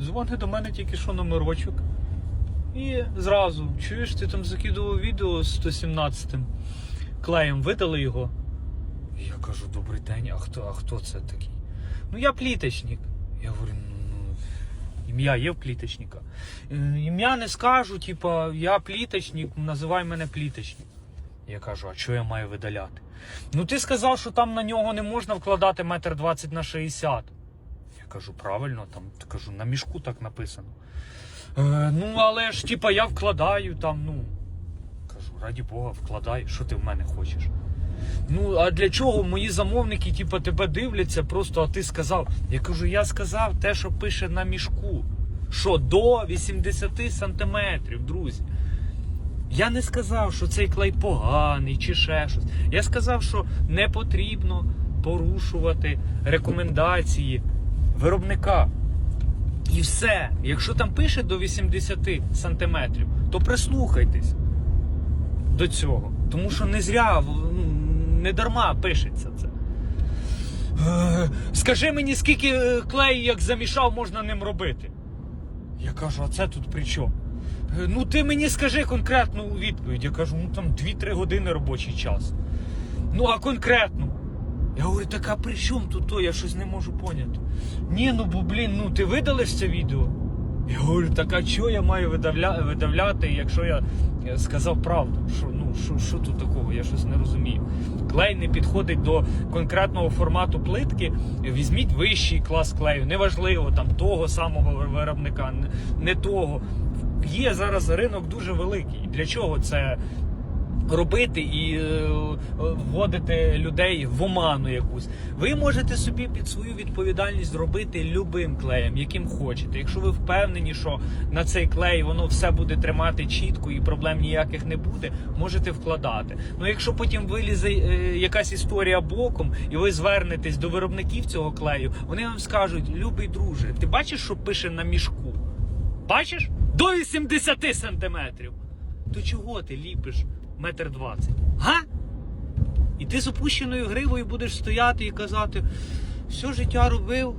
Дзвони до мене тільки що номерочок. І зразу, чуєш, ти там закидував відео з 117-м клеєм, видали його. Я кажу, добрий день, а хто, а хто це такий? Ну я пліточник. Я говорю, ну, ім'я є в пліточника. «Е, Ім'я не скажу, типа, я пліточник, називай мене пліточник. Я кажу, а що я маю видаляти? Ну ти сказав, що там на нього не можна вкладати метр двадцять на 60. Кажу, правильно, там кажу, на мішку так написано. Е, ну, але ж, типа, я вкладаю там, ну. Кажу, раді Бога, вкладай, що ти в мене хочеш. Ну, а для чого мої замовники, типа, тебе дивляться, просто а ти сказав. Я кажу, я сказав те, що пише на мішку. Що до 80 сантиметрів, друзі. Я не сказав, що цей клей поганий чи ще щось. Я сказав, що не потрібно порушувати рекомендації виробника. І все. Якщо там пише до 80 сантиметрів, то прислухайтесь до цього. Тому що не зря, ну, не дарма пишеться це. Е, Скажи мені, скільки е, клею, як замішав, можна ним робити? Я кажу, а це тут при чому? Е, Ну, ти мені скажи конкретну відповідь. Я кажу, ну там 2-3 години робочий час. Ну, а конкретно. Я говорю, так а при чому тут то? Я щось не можу поняти. Ні, ну бо блін, ну ти видалиш це відео? Я говорю, так а що я маю видавля... видавляти, якщо я е, сказав правду? Що, ну, що, що тут такого? Я щось не розумію. Клей не підходить до конкретного формату плитки. Візьміть вищий клас клею, неважливо, там того самого виробника, не того. Є зараз ринок дуже великий. Для чого це робити і е, вводити людей в оману якусь. Ви можете собі під свою відповідальність зробити любим клеєм, яким хочете. Якщо ви впевнені, що на цей клей воно все буде тримати чітко і проблем ніяких не буде, можете вкладати. Ну якщо потім вилізе е, якась історія боком, і ви звернетесь до виробників цього клею, вони вам скажуть: любий друже, ти бачиш, що пише на мішку? Бачиш? До 80 сантиметрів. То чого ти ліпиш метр двадцять? Га? І ти з опущеною гривою будеш стояти і казати, все життя робив,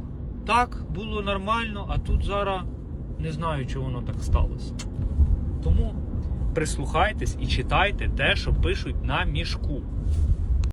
так, було нормально, а тут зараз не знаю, чого воно так сталося. Тому прислухайтесь і читайте те, що пишуть на мішку.